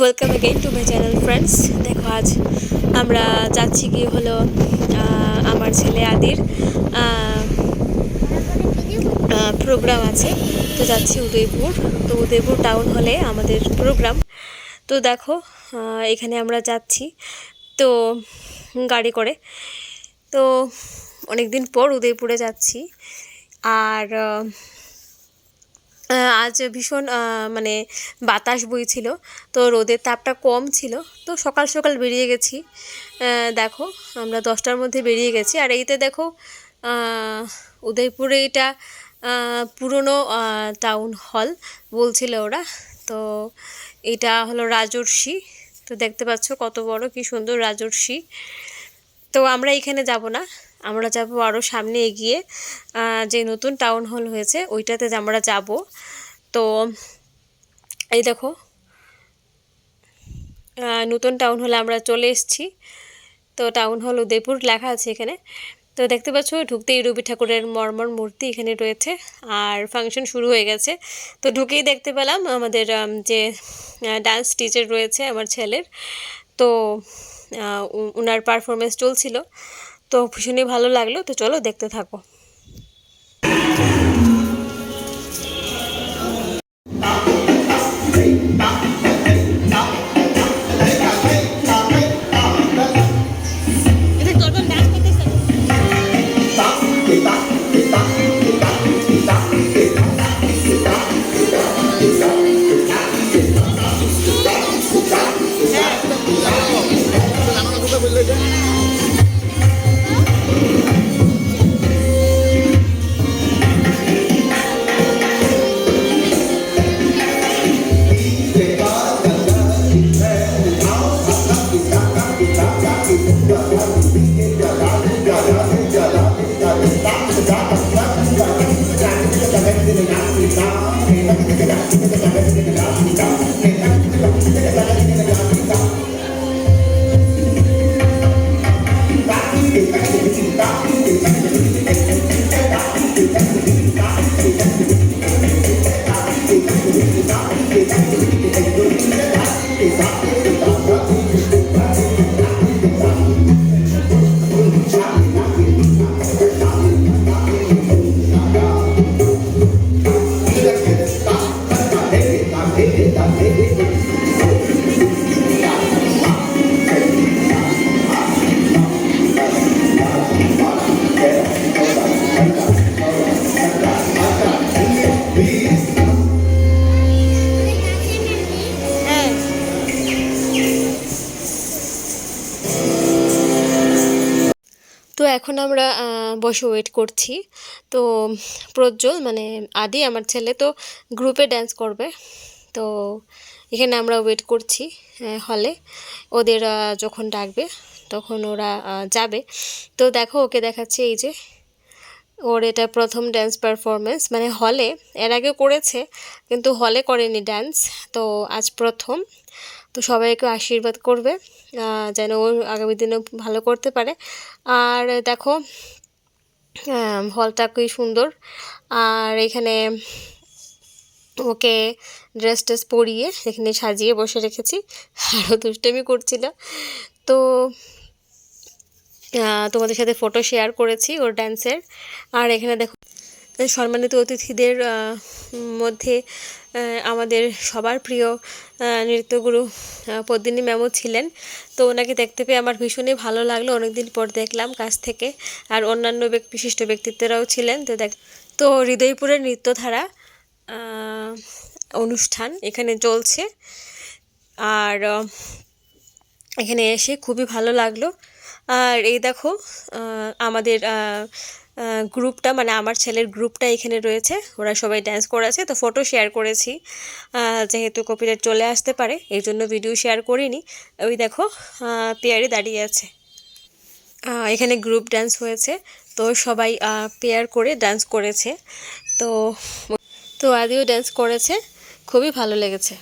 Welcome again to my channel friends দেখো, আজ আমরা যাচ্ছি কি হলো আমার ছেলে আদির প্রোগ্রাম আছে। তো যাচ্ছি উদয়পুর। তো উদয়পুর টাউন হলে আমাদের প্রোগ্রাম তো দেখো এখানে আমরা যাচ্ছি। তো গাড়ি করে। তো অনেক দিন পর উদয়পুরে যাচ্ছি। আর আজ ভীষণ মানে বাতাস বইছিল, তো রোদের তাপটা কম ছিল, তো সকাল সকাল বেরিয়ে গেছি। দেখো, আমরা দশটার মধ্যে বেরিয়ে গেছি, আর এইতে দেখো উদয়পুরে এটা পুরনো টাউন হল বলছিল ওরা, তো এটা হলো রাজর্ষি, তো দেখতে পাচ্ছ কত বড়, কি সুন্দর রাজর্ষি। তো আমরা এখানে যাব না, আমরা যাব আরও সামনে এগিয়ে যে নতুন টাউন হল হয়েছে, ওইটাতে আমরা যাব। তো এই দেখো নতুন টাউন হলে আমরা চলে এসেছি। তো টাউন হল উদয়পুর লেখা আছে এখানে। তো দেখতে পাচ্ছ, ঢুকতেই রবি ঠাকুরের মর্মর মূর্তি এখানে রয়েছে আর ফাংশন শুরু হয়ে গেছে। তো ঢুকেই দেখতে পেলাম আমাদের যে ডান্স টিচার রয়েছে আমার ছেলের। তো ওনার পারফরমেন্স চলছিল। তো ভীষণই ভালো লাগল। তো চলো দেখতে থাকো। Stop. তো এখন আমরা বসে ওয়েট করছি। তো প্রজ্জ্বল মানে আদি, আমার ছেলে, তো গ্রুপে ড্যান্স করবে। তো এখানে আমরা ওয়েট করছি হলে ওদের যখন ডাকবে, তখন ওরা যাবে। তো দেখো, ওকে দেখাচ্ছে এই যে, ওর এটা প্রথম ড্যান্স পারফরমেন্স মানে হলে এর আগে করেছে, কিন্তু হলে করেনি ড্যান্স তো আজ প্রথম। তো সবাইকে আশীর্বাদ করবে যেন ও আগামী দিনে ভালো করতে পারে। আর দেখো হলটা খুবই সুন্দর। আর এখানে ওকে ড্রেস ট্রেস পরিয়ে এখানে সাজিয়ে বসে রেখেছি। আরও দুষ্টমি করছিল তো তোমাদের সাথে ফটো শেয়ার করেছি ওর ড্যান্সের আর এখানে দেখো সম্মানিত অতিথিদের মধ্যে আমাদের সবার প্রিয় নৃত্যগুরু পদ্মিনী ম্যামও ছিলেন। তো ওনাকে দেখতে পেয়ে আমার ভীষণই ভালো লাগল। অনেকদিন পর দেখলাম কাছ থেকে। আর অন্যান্য বিশিষ্ট ব্যক্তিত্বরাও ছিলেন। তো দেখ, তো হৃদয়পুরের নৃত্যধারা অনুষ্ঠান এখানে চলছে। আর এখানে এসে খুবই ভালো লাগল। আর এই দেখো আমাদের গ্রুপটা মানে আমার ছেলের গ্রুপটা এখানে রয়েছে। ওরা সবাই ড্যান্স করেছে, তো ফটো শেয়ার করেছি। যেহেতু কপিরাইট চলে আসতে পারে, এই জন্য ভিডিও শেয়ার করিনি। ওই দেখো পেয়ারে দাঁড়িয়ে আছে। এখানে গ্রুপ ডান্স হয়েছে, তো সবাই পেয়ার করে ডান্স করেছে। তো তো আদিও ড্যান্স করেছে, খুবই ভালো লেগেছে।